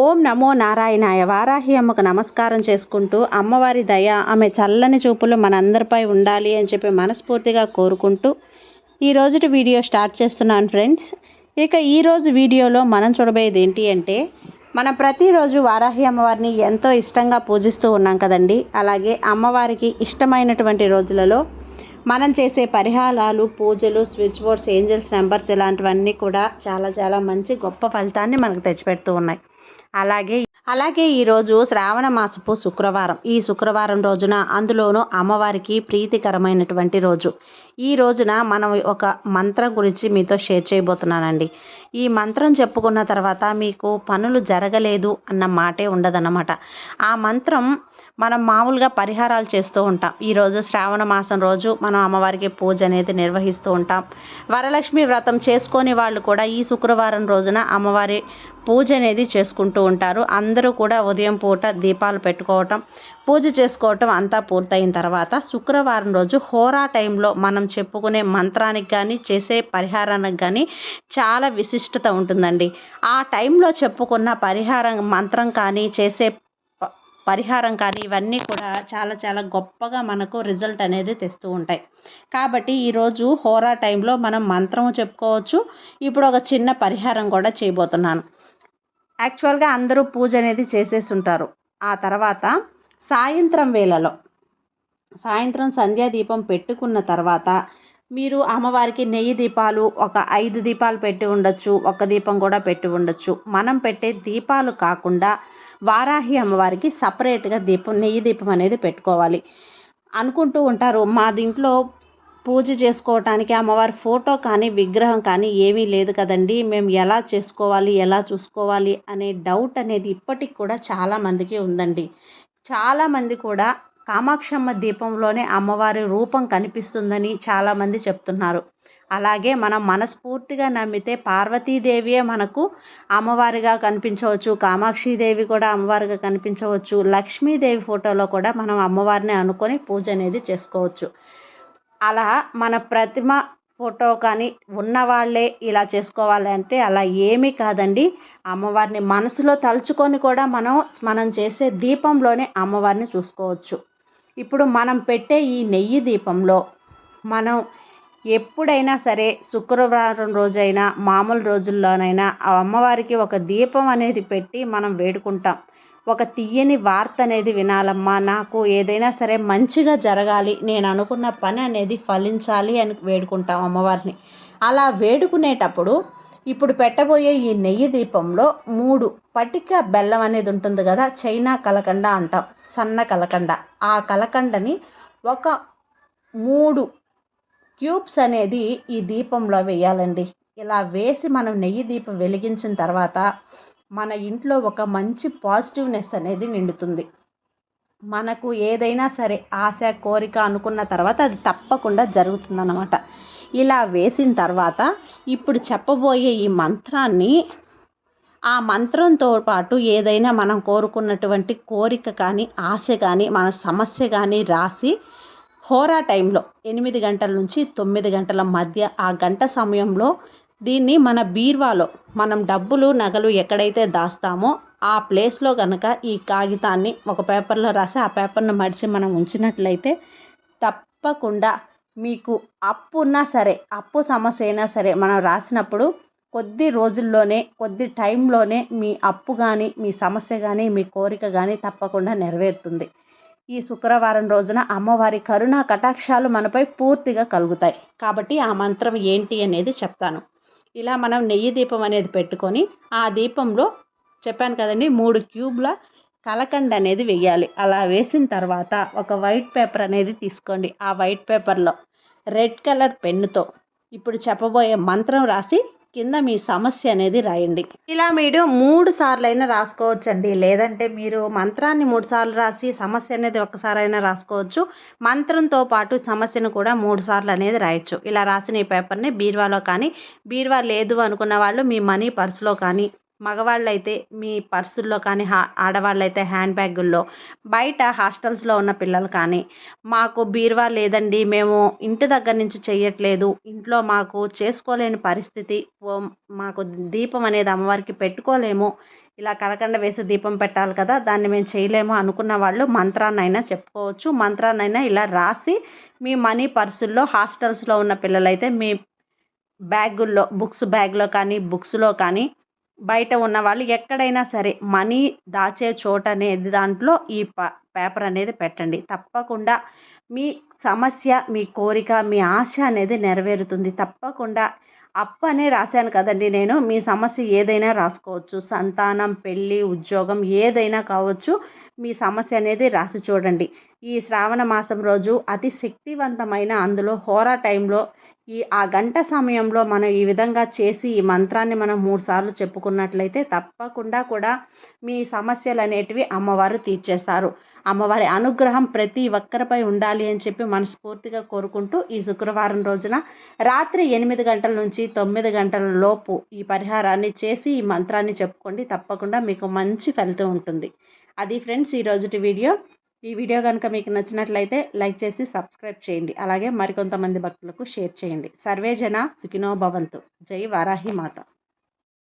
ఓం నమో నారాయణాయ వారాహి అమ్మకు నమస్కారం చేసుకుంటూ అమ్మవారి దయ ఆమె చల్లని చూపులు మనందరిపై ఉండాలి అని చెప్పి మనస్ఫూర్తిగా కోరుకుంటూ ఈ రోజుటి వీడియో స్టార్ట్ చేస్తున్నాను ఫ్రెండ్స్. ఇక ఈరోజు వీడియోలో మనం చూడబోయేది ఏంటి అంటే మనం ప్రతిరోజు వారాహి అమ్మవారిని ఎంతో ఇష్టంగా పూజిస్తూ ఉన్నాం కదండి. అలాగే అమ్మవారికి ఇష్టమైనటువంటి రోజులలో మనం చేసే పరిహారాలు పూజలు స్విచ్ బోర్డ్స్ ఏంజల్స్ నెంబర్స్ ఇలాంటివన్నీ కూడా చాలా చాలా మంచి గొప్ప ఫలితాన్ని మనకు తెచ్చిపెడుతూ ఉన్నాయి. అలాగే అలాగే ఈరోజు శ్రావణ మాసపు శుక్రవారం. ఈ శుక్రవారం రోజున అందులోనూ అమ్మవారికి ప్రీతికరమైనటువంటి రోజు. ఈ రోజున మనం ఒక మంత్రం గురించి మీతో షేర్ చేయబోతున్నానండి. ఈ మంత్రం చెప్పుకున్న తర్వాత మీకు పనులు జరగలేదు అన్న మాటే ఉండదన్నమాట. ఆ మంత్రం మనం మామూలుగా పరిహారాలు చేస్తూ ఉంటాం. ఈరోజు శ్రావణ మాసం రోజు మనం అమ్మవారికి పూజ అనేది నిర్వహిస్తూ ఉంటాం. వరలక్ష్మి వ్రతం చేసుకొని వాళ్ళు కూడా ఈ శుక్రవారం రోజున అమ్మవారి పూజ అనేది చేసుకుంటూ ఉంటారు. అందరూ కూడా ఉదయం పూట దీపాలు పెట్టుకోవటం పూజ చేసుకోవటం అంతా పూర్తయిన తర్వాత శుక్రవారం రోజు హోరా టైంలో మనం చెప్పుకునే మంత్రానికి కానీ చేసే పరిహారానికి కానీ చాలా విశిష్టత ఉంటుందండి. ఆ టైంలో చెప్పుకున్న పరిహారం మంత్రం కానీ చేసే పరిహారం కానీ ఇవన్నీ కూడా చాలా చాలా గొప్పగా మనకు రిజల్ట్ అనేది తెస్తూ ఉంటాయి. కాబట్టి ఈరోజు హోరా టైంలో మనం మంత్రం చెప్పుకోవచ్చు. ఇప్పుడు ఒక చిన్న పరిహారం కూడా చేయబోతున్నాను. యాక్చువల్గా అందరూ పూజ అనేది చేసేసి ఉంటారు. ఆ తర్వాత సాయంత్రం వేళలో. సాయంత్రం సంధ్యాదీపం పెట్టుకున్న తర్వాత మీరు అమ్మవారికి నెయ్యి దీపాలు ఒక ఐదు దీపాలు పెట్టి ఉండొచ్చు ఒక దీపం కూడా పెట్టి ఉండొచ్చు. మనం పెట్టే దీపాలు కాకుండా వారాహి అమ్మవారికి సపరేట్గా దీపం నెయ్యి దీపం అనేది పెట్టుకోవాలి. అనుకుంటూ ఉంటారు మా దీంట్లో పూజ చేసుకోవటానికి అమ్మవారి ఫోటో కానీ విగ్రహం కానీ ఏమీ లేదు కదండి. మేము ఎలా చేసుకోవాలి ఎలా చూసుకోవాలి అనే డౌట్ అనేది ఇప్పటికి కూడా చాలామందికి ఉందండి. చాలామంది కూడా కామాక్షమ్మ దీపంలోనే అమ్మవారి రూపం కనిపిస్తుందని చాలామంది చెప్తున్నారు. అలాగే మనం మనస్ఫూర్తిగా నమ్మితే పార్వతీదేవియే మనకు అమ్మవారిగా కనిపించవచ్చు కామాక్షిదేవి కూడా అమ్మవారిగా కనిపించవచ్చు లక్ష్మీదేవి ఫోటోలో కూడా మనం అమ్మవారిని అనుకొని పూజ అనేది చేసుకోవచ్చు. అలా మన ప్రతిమ ఫోటో కానీ ఉన్నవాళ్ళే ఇలా చేసుకోవాలి అంటే అలా ఏమీ కాదండి. అమ్మవారిని మనసులో తలుచుకొని కూడా మనం మనం చేసే దీపంలోనే అమ్మవారిని చూసుకోవచ్చు. ఇప్పుడు మనం పెట్టే ఈ నెయ్యి దీపంలో మనం ఎప్పుడైనా సరే శుక్రవారం రోజైనా మామూలు రోజుల్లోనైనా ఆ అమ్మవారికి ఒక దీపం అనేది పెట్టి మనం వేడుకుంటాం. ఒక తీయని వార్త అనేది వినాలమ్మా నాకు ఏదైనా సరే మంచిగా జరగాలి నేను అనుకున్న పని అనేది ఫలించాలి అని వేడుకుంటాం అమ్మవారిని. అలా వేడుకునేటప్పుడు ఇప్పుడు పెట్టబోయే ఈ నెయ్యి దీపంలో మూడు పటిక బెల్లం అనేది ఉంటుంది కదా చైనా కలకండ అంటాం సన్న కలకండ. ఆ కలకండని ఒక మూడు క్యూబ్స్ అనేది ఈ దీపంలో వేయాలండి. ఇలా వేసి మనం నెయ్యి దీపం వెలిగించిన తర్వాత మన ఇంట్లో ఒక మంచి పాజిటివ్నెస్ అనేది నిండుతుంది. మనకు ఏదైనా సరే ఆశ కోరిక అనుకున్న తర్వాత అది తప్పకుండా జరుగుతుందన్నమాట. ఇలా వేసిన తర్వాత ఇప్పుడు చెప్పబోయే ఈ మంత్రాన్ని ఆ మంత్రంతో పాటు ఏదైనా మనం కోరుకున్నటువంటి కోరిక కానీ ఆశ కానీ మన సమస్య కానీ రాసి హోరా టైంలో ఎనిమిది గంటల నుంచి తొమ్మిది గంటల మధ్య ఆ గంట సమయంలో దీన్ని మన బీర్వాలో మనం డబ్బులు నగలు ఎక్కడైతే దాస్తామో ఆ ప్లేస్లో కనుక ఈ కాగితాన్ని ఒక పేపర్లో రాసి ఆ పేపర్ను మడిచి మనం ఉంచినట్లయితే తప్పకుండా మీకు అప్పు ఉన్నా సరే అప్పు సమస్య అయినా సరే మనం రాసినప్పుడు కొద్ది రోజుల్లోనే కొద్ది టైంలోనే మీ అప్పు కానీ మీ సమస్య కానీ మీ కోరిక కానీ తప్పకుండా నెరవేరుతుంది. ఈ శుక్రవారం రోజున అమ్మవారి కరుణా కటాక్షాలు మనపై పూర్తిగా కలుగుతాయి. కాబట్టి ఆ మంత్రం ఏంటి అనేది చెప్తాను. ఇలా మనం నెయ్యి దీపం అనేది పెట్టుకొని ఆ దీపంలో చెప్పాను కదండి మూడు క్యూబ్ల కలకండ అనేది వేయాలి. అలా వేసిన తర్వాత ఒక వైట్ పేపర్ అనేది తీసుకోండి. ఆ వైట్ పేపర్లో రెడ్ కలర్ పెన్నుతో ఇప్పుడు చెప్పబోయే మంత్రం రాసి కింద మీ సమస్య అనేది రాయండి. ఇలా మీరు మూడు సార్లు అయినా రాసుకోవచ్చండి. లేదంటే మీరు మంత్రాన్ని మూడు సార్లు రాసి సమస్య అనేది ఒక్కసారైనా రాసుకోవచ్చు. మంత్రంతో పాటు సమస్యను కూడా మూడు సార్లు అనేది రాయొచ్చు. ఇలా రాసిన ఈ పేపర్ని బీరువాలో కానీ బీరువా లేదు అనుకున్న వాళ్ళు మీ మనీ పర్సులో కానీ మగవాళ్ళైతే మీ పర్సుల్లో కానీ హా ఆడవాళ్ళైతే హ్యాండ్ బ్యాగుల్లో బయట హాస్టల్స్లో ఉన్న పిల్లలు కానీ మాకు బీరువా లేదండి మేము ఇంటి దగ్గర నుంచి చేయట్లేదు ఇంట్లో మాకు చేసుకోలేని పరిస్థితి ఓ మాకు దీపం అనేది అమ్మవారికి పెట్టుకోలేము ఇలా కలకండ వేసి దీపం పెట్టాలి కదా దాన్ని మేము చేయలేము అనుకున్న వాళ్ళు మంత్రాన్నైనా చెప్పుకోవచ్చు మంత్రాన్నైనా ఇలా రాసి మీ మనీ పర్సుల్లో హాస్టల్స్లో ఉన్న పిల్లలైతే మీ బ్యాగుల్లో బుక్స్ బ్యాగ్లో కానీ బుక్స్లో కానీ బయట ఉన్న వాళ్ళు ఎక్కడైనా సరే మనీ దాచే చోట అనేది దాంట్లో ఈ పేపర్ అనేది పెట్టండి. తప్పకుండా మీ సమస్య మీ కోరిక మీ ఆశ అనేది నెరవేరుతుంది. తప్పకుండా అప్పు అనే రాశాను కదండి నేను. మీ సమస్య ఏదైనా రాసుకోవచ్చు. సంతానం పెళ్ళి ఉద్యోగం ఏదైనా కావచ్చు మీ సమస్య అనేది రాసి చూడండి. ఈ శ్రావణ మాసం రోజు అతి శక్తివంతమైన అందులో హోరా టైంలో ఈ ఆ గంట సమయంలో మనం ఈ విధంగా చేసి ఈ మంత్రాన్ని మనం మూడుసార్లు చెప్పుకున్నట్లయితే తప్పకుండా కూడా మీ సమస్యలు అనేటివి అమ్మవారు తీర్చేస్తారు. అమ్మవారి అనుగ్రహం ప్రతి ఒక్కరిపై ఉండాలి అని చెప్పి మనస్ఫూర్తిగా కోరుకుంటూ ఈ శుక్రవారం రోజున రాత్రి ఎనిమిది గంటల నుంచి తొమ్మిది గంటల లోపు ఈ పరిహారాన్ని చేసి ఈ మంత్రాన్ని చెప్పుకోండి. తప్పకుండా మీకు మంచి ఫలితం ఉంటుంది. అది ఫ్రెండ్స్ ఈ రోజుటి వీడియో. ఈ వీడియో కనుక మీకు నచ్చినట్లయితే లైక్ చేసి సబ్స్క్రైబ్ చేయండి. అలాగే మరికొంతమంది భక్తులకు షేర్ చేయండి. సర్వేజన సుఖినో భవంతు. జై వారాహి మాత.